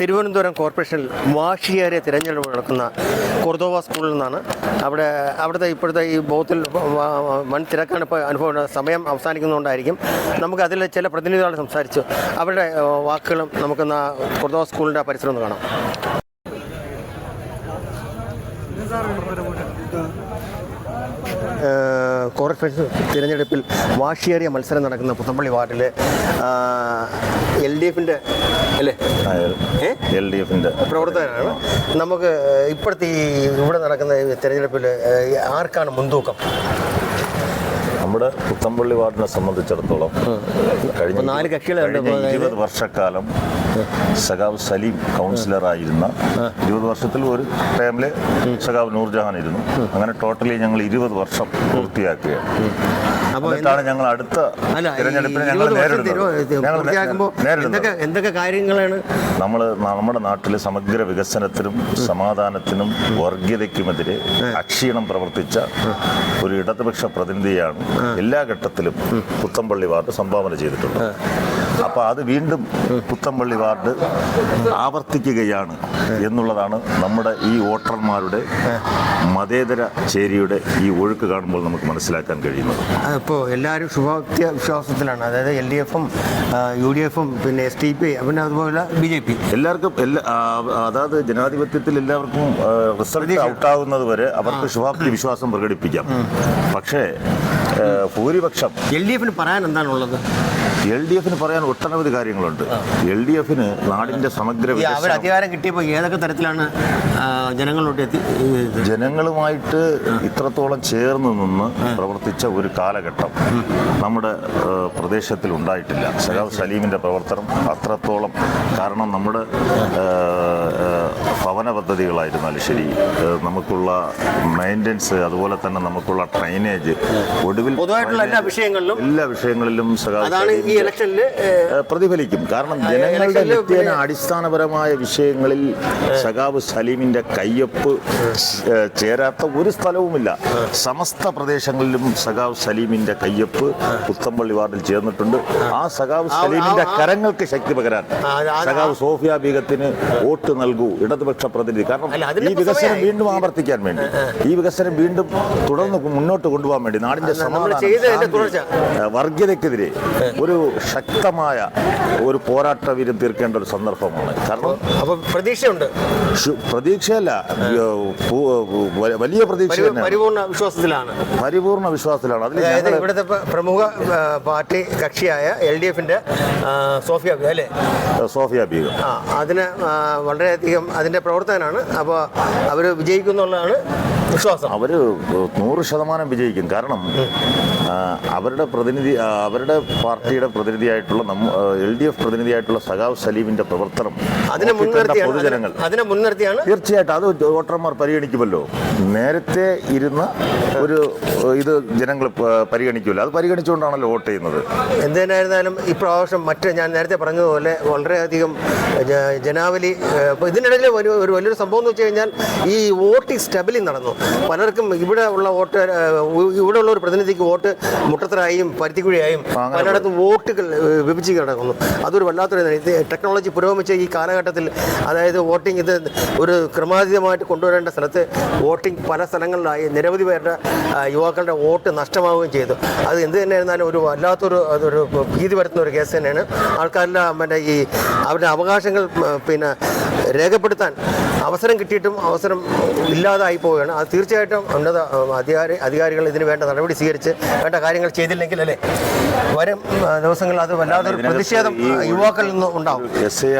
തിരുവനന്തപുരം കോർപ്പറേഷനിൽ വാശിയേറിയ തിരഞ്ഞെടുപ്പ് നടക്കുന്ന കുർദോവ സ്കൂളിൽ നിന്നാണ്. അവിടെ അവിടുത്തെ ഇപ്പോഴത്തെ ഈ ബോത്തിൽ വൻ തിരക്കാണ് ഇപ്പോൾ അനുഭവം സമയം അവസാനിക്കുന്നതുകൊണ്ടായിരിക്കും നമുക്ക് അതിൽ ചില പ്രതിനിധികളെ സംസാരിച്ചു അവരുടെ വാക്കുകളും നമുക്കൊന്ന് കുർദോവ സ്കൂളിന്റെ പരിസരം ഒന്ന് കാണാം. കോർപ്പറേഷൻ തിരഞ്ഞെടുപ്പിൽ വാശിയേറിയ മത്സരം നടക്കുന്ന പുത്തമ്പള്ളി വാർഡിൽ എൽ ഡി എഫിന്റെ അല്ലേ? എൽ ഡി എഫിന്റെ പ്രവർത്തകരാണ് നമുക്ക് ഇപ്പോഴത്തെ ഈ ഇവിടെ നടക്കുന്ന തിരഞ്ഞെടുപ്പിൽ ആർക്കാണ് മുൻതൂക്കം നമ്മുടെ പുത്തമ്പള്ളി വാർഡിനെ സംബന്ധിച്ചിടത്തോളം കഴിഞ്ഞ നാല് കക്ഷികളുണ്ട്. ഇരുപത് വർഷക്കാലം സഖാവ് സലീം കൗൺസിലറായിരുന്ന ഇരുപത് വർഷത്തിൽ ഒരു ടൈമിൽ സഖാവ് നൂർജഹാൻ ഇരുന്നു. അങ്ങനെ ടോട്ടലി ഞങ്ങൾ ഇരുപത് വർഷം പൂർത്തിയാക്കുകയാണ്. എന്നിട്ടാണ് ഞങ്ങൾ അടുത്ത തിരഞ്ഞെടുപ്പിനെ ഞങ്ങൾ നേരിടുന്നത്. എന്തൊക്കെ കാര്യങ്ങളാണ്? നമ്മൾ നമ്മുടെ നാട്ടിലെ സമഗ്ര വികസനത്തിനും സമാധാനത്തിനും വർഗീയതയ്ക്കുമെതിരെ അക്ഷീണം പ്രവർത്തിച്ച ഒരു ഇടതുപക്ഷ പ്രതിനിധിയാണ് എല്ലാ ഘട്ടത്തിലും പുത്തമ്പള്ളി വാർഡ് സംഭാവന ചെയ്തിട്ടുള്ളത്. അപ്പോൾ അത് വീണ്ടും പുത്തമ്പള്ളി വാർഡ് ആവർത്തിക്കുകയാണ് എന്നുള്ളതാണ് നമ്മുടെ ഈ വോട്ടർമാരുടെ മതേതര ചേരിയുടെ ഈ ഒഴുക്ക് കാണുമ്പോൾ നമുക്ക് മനസ്സിലാക്കാൻ കഴിയുന്നത്. ഇപ്പോൾ എല്ലാവരും ശുഭാപ്തിയ വിശ്വാസത്തിലാണ്. അതായത് എൽ ഡി എഫും യു ഡി എഫും പിന്നെ എസ് ഡി പി പിന്നെ അതുപോലെ ബി ജെ പി. എല്ലാവർക്കും എല്ലാ അതായത് ജനാധിപത്യത്തിൽ എല്ലാവർക്കും റിസൾട്ട് ഔട്ടാകുന്നത് വരെ അവർക്ക് ശുഭാപ്തി വിശ്വാസം പ്രകടിപ്പിക്കാം. പക്ഷേ ഭൂരിപക്ഷം എൽ ഡി എഫിന് പറയാൻ എന്താണുള്ളത് എൽ ഡി എഫിന് പറയാൻ ഒട്ടനവധി കാര്യങ്ങളുണ്ട്. എൽ ഡി എഫിന് നാടിന്റെ സമഗ്ര അവർ അധികാരം കിട്ടിയപ്പോൾ ഏതൊക്കെ തരത്തിലാണ് എത്തി ജനങ്ങളുമായിട്ട് ഇത്രത്തോളം ചേർന്ന് നിന്ന് പ്രവർത്തിച്ച ഒരു കാലഘട്ടം നമ്മുടെ പ്രദേശത്തിൽ ഉണ്ടായിട്ടില്ല. സജാദ് സലീമിന്റെ പ്രവർത്തനം അത്രത്തോളം കാരണം നമ്മുടെ ഭവന പദ്ധതികളായിരുന്നാലും ശരി നമുക്കുള്ള മെയിന്റനൻസ് അതുപോലെ തന്നെ നമുക്കുള്ള ഡ്രൈനേജ് ഒടുവിൽ പൊതുവായിട്ടുള്ള എല്ലാ വിഷയങ്ങളിലും എല്ലാ വിഷയങ്ങളിലും അതാണ് ഈ ഇലക്ഷനിൽ പ്രതിഫലിക്കും. കാരണം ജനങ്ങളുടെ നിത്യേന അടിസ്ഥാനപരമായ വിഷയങ്ങളിൽ സഖാബ് സലീമിന്റെ കയ്യൊപ്പ് ചേരാത്ത ഒരു സ്ഥലവുമില്ല. സമസ്ത പ്രദേശങ്ങളിലും സഖാവ് സലീമിന്റെ കയ്യൊപ്പ് പുത്തമ്പള്ളി വാർഡിൽ ചേർന്നിട്ടുണ്ട്. ആ. സഖാവ് സലീമിന്റെ കരങ്ങൾക്ക് ശക്തി പകരാൻ സഖാവ് സോഫിയ ബീഗത്തിന് വോട്ട് നൽകൂ ഇടതുപക്ഷ പ്രതിനിധി. കാരണം ഈ വികസനം വീണ്ടും ആവർത്തിക്കാൻ വേണ്ടി ഈ വികസനം വീണ്ടും തുടർന്ന് മുന്നോട്ട് കൊണ്ടുപോകാൻ വേണ്ടി നാടിന്റെ സമാധാനം. ഏഹ് വർഗീയതയ്ക്കെതിരെ ഒരു ശക്തമായ ഒരു പോരാട്ട വീര്യം തീർക്കേണ്ട ഒരു സന്ദർഭമാണ്. കാരണം അപ്പോൾ പ്രതീക്ഷയുണ്ട്. പ്രതീക്ഷയല്ല. വലിയ പ്രതീക്ഷ പരി- പരിപൂർണ വിശ്വാസത്തിലാണ്. പരിപൂർണ വിശ്വാസത്തിലാണ്. അതിൽ ഇവിടുത്തെ പ്രമുഖ പാർട്ടി കക്ഷിയായ എൽ ഡി എഫിന്റെ സോഫിയ അല്ലേ? സോഫിയ ബീഗം അതിന് വളരെയധികം അതിന്റെ പ്രവർത്തകനാണ്. അപ്പോൾ അവർ വിജയിക്കുന്നുള്ളതാണ് വിശ്വാസം. അവർ നൂറ് ശതമാനം വിജയിക്കും. കാരണം അവരുടെ പ്രതിനിധി അവരുടെ പാർട്ടിയുടെ പ്രതിനിധിയായിട്ടുള്ള നമ്മ എൽ ഡി എഫ് പ്രതിനിധിയായിട്ടുള്ള സഖാവ് സലീമിന്റെ പ്രവർത്തനം അതിനെ പൊതുജനങ്ങൾ. അതിനെ- മുൻനിർത്തിയാണ് തീർച്ചയായിട്ടും അത് വോട്ടർമാർ പരിഗണിക്കുമല്ലോ. നേരത്തെ ഇരുന്ന ഒരു ഇത് ജനങ്ങൾ പരിഗണിക്കുമല്ലോ അത് പരിഗണിച്ചുകൊണ്ടാണല്ലോ വോട്ട് ചെയ്യുന്നത്. എന്തിനായിരുന്നാലും ഇപ്രാവശ്യം മറ്റ് ഞാൻ നേരത്തെ പറഞ്ഞതുപോലെ വളരെയധികം ജനാവലി ഇതിനിടയിൽ ഒരു ഒരു വലിയൊരു സംഭവം എന്ന് വെച്ച് കഴിഞ്ഞാൽ ഈ വോട്ടിംഗ് സ്റ്റബിലിംഗ് നടന്നു. പലർക്കും ഇവിടെ ഉള്ള വോട്ട് ഇവിടെ ഉള്ള ഒരു പ്രതിനിധിക്ക് വോട്ട് മുട്ടത്തറായും പരുത്തിക്കുഴിയായും പലയിടത്തും വോട്ടുകൾ വിഭജിച്ച് കിടക്കുന്നു. അതൊരു വല്ലാത്തൊരു ടെക്നോളജി പുരോഗമിച്ച ഈ കാലഘട്ടത്തിൽ അതായത് വോട്ടിംഗ് ഇത് ഒരു ക്രമാതീതമായിട്ട് കൊണ്ടുവരേണ്ട സ്ഥലത്ത് വോട്ടിംഗ് പല സ്ഥലങ്ങളിലായി നിരവധി പേരുടെ യുവാക്കളുടെ വോട്ട് നഷ്ടമാവുകയും ചെയ്തു. അത് എന്ത് തന്നെയായിരുന്നാലും ഒരു വല്ലാത്തൊരു അതൊരു ഭീതി വരുത്തുന്ന ഒരു കേസ് തന്നെയാണ്. ആൾക്കാരുടെ മറ്റേ ഈ അവരുടെ അവകാശങ്ങൾ പിന്നെ രേഖപ്പെടുത്താൻ അവസരം കിട്ടിയിട്ടും അവസരം ഇല്ലാതായി പോവുകയാണ്. അത് തീർച്ചയായിട്ടും ഉന്നത അധികാരി അധികാരികൾ ഇതിന് വേണ്ട നടപടി സ്വീകരിച്ച് വേണ്ട കാര്യങ്ങൾ ചെയ്തില്ലെങ്കിൽ അല്ലേ? വരും ദിവസങ്ങൾ ദിവസങ്ങളിൽ അത് ഒരു പ്രതിഷേധം യുവാക്കളിൽ നിന്ന് ഉണ്ടാവും. എസ്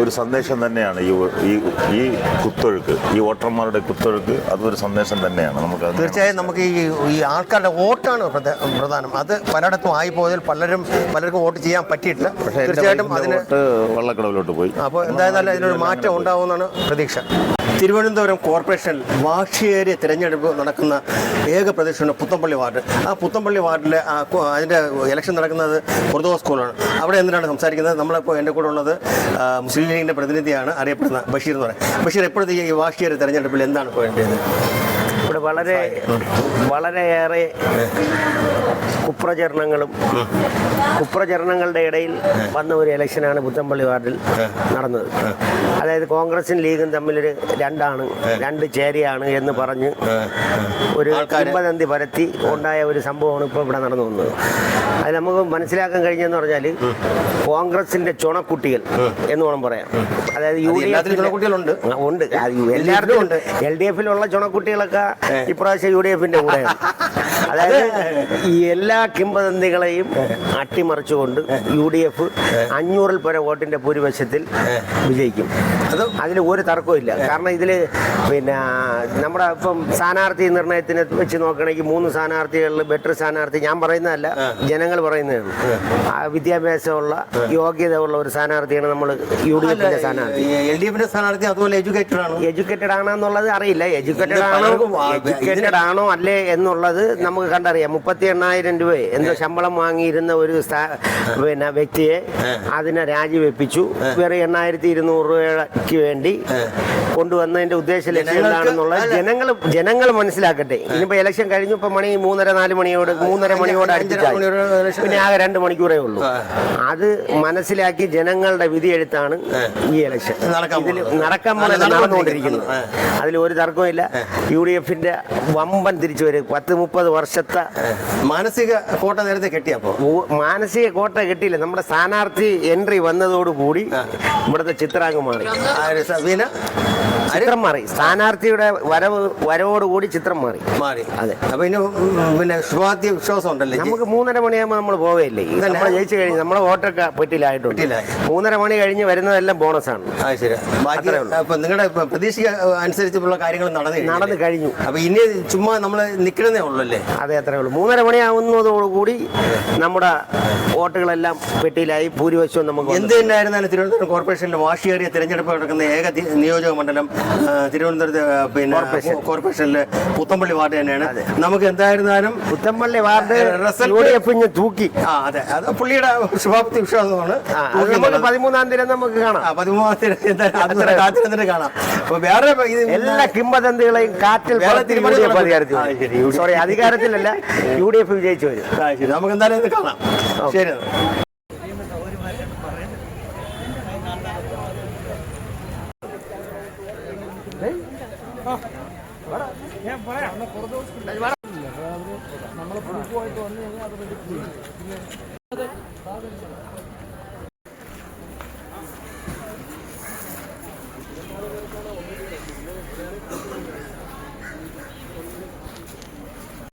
ഒരു സന്ദേശം തന്നെയാണ്. ഈ ഈ കുത്തൊഴുക്ക് ഈ വോട്ടർമാരുടെ കുത്തൊഴുക്ക് അതൊരു സന്ദേശം തന്നെയാണ്. നമുക്ക് തീർച്ചയായും നമുക്ക് ഈ ഈ ആൾക്കാരുടെ വോട്ടാണ് പ്രധാനം. അത് പലയിടത്തും ആയി പോയതിൽ പലരും പലർക്കും വോട്ട് ചെയ്യാൻ പറ്റിയിട്ടില്ല. തീർച്ചയായിട്ടും അതിന് വള്ളക്കടവിലോട്ട് പോയി. അപ്പോൾ എന്തായാലും ഇതിനൊരു മാറ്റം ഉണ്ടാവുമെന്നാണ് പ്രതീക്ഷ. തിരുവനന്തപുരം കോർപ്പറേഷനിൽ വാശിയേറിയ തിരഞ്ഞെടുപ്പ് നടക്കുന്ന ഏക പ്രദേശമാണ് പുത്തമ്പള്ളി വാർഡ്. ആ പുത്തമ്പള്ളി വാർഡിലെ അതിന്റെ ഇലക്ഷൻ നടക്കുന്നത് കുർദോ സ്കൂളാണ്. അവിടെ എന്തിനാണ് സംസാരിക്കുന്നത്? നമ്മളിപ്പോൾ എന്റെ കൂടെ ഉള്ളത് മുസ്ലിം ലീഗിന്റെ പ്രതിനിധിയാണ് അറിയപ്പെടുന്ന ബഷീർ എന്ന് പറയുന്നത് ബഷീർ എപ്പോഴത്തെ ഈ വാശിയേറിയ തിരഞ്ഞെടുപ്പിൽ എന്താണ് ഇപ്പോൾ വേണ്ടത് ഇവിടെ വളരെ വളരെയേറെ കുപ്രചരണങ്ങളും കുപ്രചരണങ്ങളുടെ ഇടയിൽ വന്ന ഒരു ഇലക്ഷനാണ് പുത്തമ്പള്ളി വാർഡിൽ നടന്നത്. അതായത് കോൺഗ്രസും ലീഗും തമ്മിലൊരു രണ്ടാണ് രണ്ട് ചേരിയാണ് എന്ന് പറഞ്ഞ് ഒരു കിംവദന്തി പരത്തി ഉണ്ടായ ഒരു സംഭവമാണ് ഇപ്പോൾ ഇവിടെ നടന്നു വന്നത്. അത് നമുക്ക് മനസ്സിലാക്കാൻ കഴിഞ്ഞെന്ന് പറഞ്ഞാൽ കോൺഗ്രസിന്റെ ചുണക്കുട്ടികൾ എന്ന് വേണം പറയാം അതായത് യു ഡി എഫ്. ഉണ്ട്. ഉണ്ട്. എൽ ഡി എഫിലുള്ള ചുണക്കുട്ടികളൊക്കെ ഇപ്രാവശ്യം യു ഡി എഫിന്റെ കൂടെയാണ് അതായത് ഈ എല്ലാ കിംവദന്തികളെയും അട്ടിമറിച്ചുകൊണ്ട് യു ഡി എഫ് അഞ്ഞൂറിൽ പര വോട്ടിന്റെ ഭൂരിപക്ഷത്തിൽ വിജയിക്കും. അത് അതിൽ ഒരു തർക്കവും ഇല്ല. കാരണം ഇതിൽ പിന്നെ നമ്മുടെ ഇപ്പം സ്ഥാനാർത്ഥി നിർണയത്തിന് വെച്ച് നോക്കുകയാണെങ്കിൽ മൂന്ന് സ്ഥാനാർത്ഥികളിൽ ബെറ്റർ സ്ഥാനാർത്ഥി ഞാൻ പറയുന്നതല്ല ജനങ്ങൾ പറയുന്നതാണ് വിദ്യാഭ്യാസമുള്ള യോഗ്യത ഉള്ള ഒരു സ്ഥാനാർത്ഥിയാണ് നമ്മൾ യു ഡി എഫിന്റെ സ്ഥാനാർത്ഥി. എൽ ഡി എഫിന്റെ സ്ഥാനാർത്ഥി അതുപോലെ എഡ്യൂക്കേറ്റഡ് ആണ്. എഡ്യൂക്കേറ്റഡ് ആണെന്നുള്ളത് അറിയില്ല. എഡ്യൂക്കേറ്റഡ് ആണോ എഡ്യൂക്കേറ്റഡ് ആണോ അല്ലേ എന്നുള്ളത് നമുക്ക് കണ്ടറിയാം. മുപ്പത്തി എണ്ണായിരം രൂപ എന്തോ ശമ്പളം വാങ്ങിയിരുന്ന ഒരു പിന്നെ വ്യക്തിയെ അതിനെ രാജിവെപ്പിച്ചു. വേറെ എണ്ണായിരത്തി ഇരുന്നൂറ് രൂപയ്ക്ക് വേണ്ടി കൊണ്ടുവന്നതിന്റെ ഉദ്ദേശ ലക്ഷ്യം എന്താണെന്നുള്ളത് ജനങ്ങൾ ജനങ്ങൾ മനസ്സിലാക്കട്ടെ. ഇനിയിപ്പോ ഇലക്ഷൻ കഴിഞ്ഞു ഇപ്പൊ മണി മൂന്നര നാല് മണിയോട് മൂന്നര മണിയോട് election. പിന്നെ ആകെ രണ്ട് മണിക്കൂറേ ഉള്ളൂ. അത്. മനസ്സിലാക്കി ജനങ്ങളുടെ വിധി എഴുത്താണ് ഈ ഇലക്ഷൻ നടക്കാൻ ഇതിൽ നടക്കാൻ നടന്നുകൊണ്ടിരിക്കുന്നത്. നടന്നുകൊണ്ടിരിക്കുന്നത്. അതിൽ ഒരു തർക്കമില്ല യു ഡി എഫിന്റെ വമ്പൻ തിരിച്ചു വരും. പത്ത് മുപ്പത് വർഷത്തെ മാനസിക കോട്ട നേരത്തെ കെട്ടിയപ്പോ മാനസിക കോട്ട കെട്ടിയില്ല. നമ്മുടെ സ്ഥാനാർത്ഥി എൻട്രി വന്നതോടുകൂടി ഇവിടുത്തെ ചിത്രാംഗം മാറി. ആര്? സബീന? ആര് ചിത്രം മാറി. സ്ഥാനാർത്ഥിയുടെ വരവ് വരവോടുകൂടി ചിത്രം മാറി. മാറി. അതെ. അപ്പൊ ഇനി പിന്നെ ശുഭാപ്തി വിശ്വാസം ഉണ്ടല്ലേ നമുക്ക് മൂന്നര മണിയാകുമ്പോൾ നമ്മൾ പോവുകയില്ലേ നമ്മൾ ജയിച്ചു കഴിഞ്ഞ് നമ്മളെ വോട്ടൊക്കെ പറ്റില്ലായിട്ടുണ്ട്. മൂന്നര മണി കഴിഞ്ഞ് വരുന്നതെല്ലാം ബോണസാണ്. ആണ് ശരി. ബാക്കി നിങ്ങളുടെ പ്രതീക്ഷ അനുസരിച്ചുള്ള കാര്യങ്ങൾ നടന്നു നടന്നു കഴിഞ്ഞു. അപ്പൊ ഇനി ചുമ്മാ നമ്മൾ നിക്കണതേ ഉള്ളൂ അല്ലേ അതെ അത്രേ ഉള്ളൂ. മൂന്നര മണിയാവുന്നതോടുകൂടി നമ്മുടെ വോട്ടുകളെല്ലാം പെട്ടിയിലായി ഭൂരിപക്ഷവും നമുക്ക്. എന്ത് തന്നെയായിരുന്നാലും തിരുവനന്തപുരം കോർപ്പറേഷനിലെ വാശിയേറിയ തിരഞ്ഞെടുപ്പ് നടക്കുന്ന ഏക നിയോജക മണ്ഡലം തിരുവനന്തപുരത്ത് പിന്നെ കോർപ്പറേഷനിലെ പുത്തമ്പള്ളി വാർഡ് തന്നെയാണ്. നമുക്ക് എന്തായിരുന്നാലും പുത്തമ്പള്ളി വാർഡ് റിസൾട്ട് തൂക്കി. ആ അതെ. അത് പുള്ളിയുടെ ശുഭാപ്തി വിശ്വാസമാണ്. നമുക്ക് പതിമൂന്നാം തീയതി നമുക്ക് കാണാം. പതിമൂന്നാം തീയതി എന്തായാലും കാത്തിരുന്നിട്ട് കാണാം. അപ്പൊ വേറെ എല്ലാ കിംബദന്തികളെയും കാറ്റിൽ സോറി അധികാരത്തിലല്ല. യു ഡി എഫ് വിജയിച്ചു വരും. നമുക്ക് എന്തായാലും ഇത് കാണാം. ശരി. എന്നാ. നമ്മൾ ഗ്രൂപ്പുമായിട്ട് വന്നു കഴിഞ്ഞാൽ അത്